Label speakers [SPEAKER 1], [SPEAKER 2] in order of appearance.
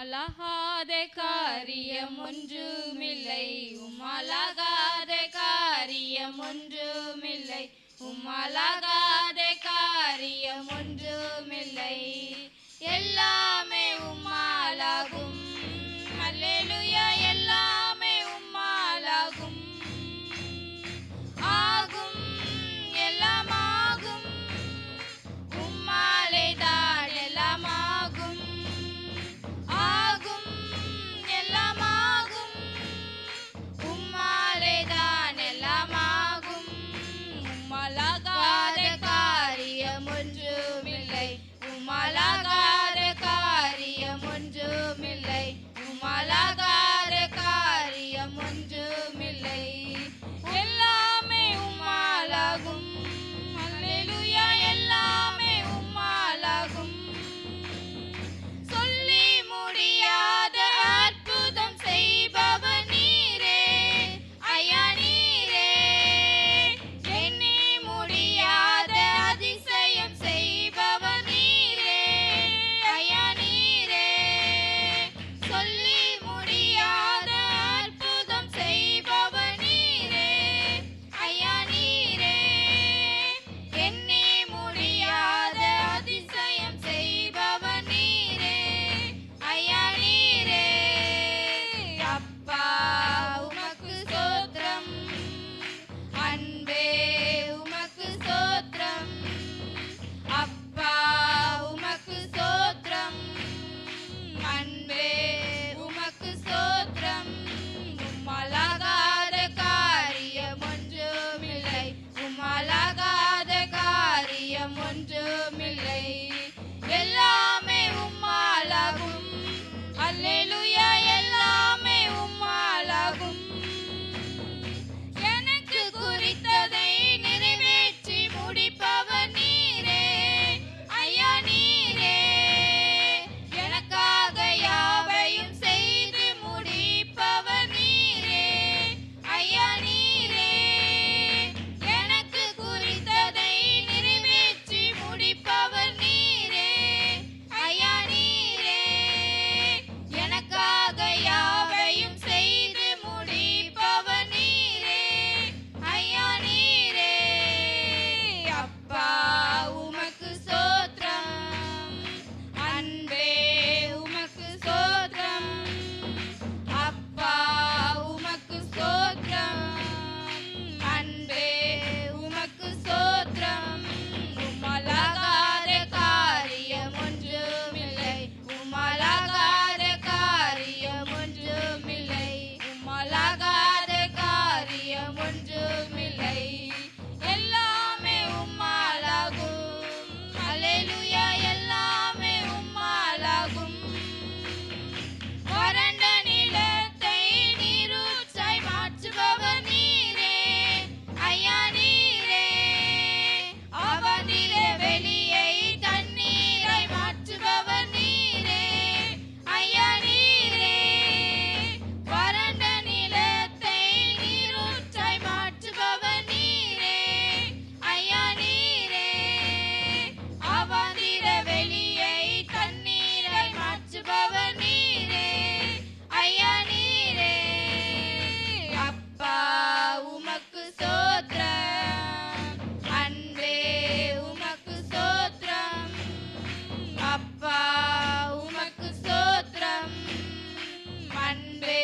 [SPEAKER 1] உம்மலாகாத காரியம் ஒன்றுமில்லை. உம்மலாகாத காரியம் ஒன்றுமில்லை. உம்மலாகாத அன்பே.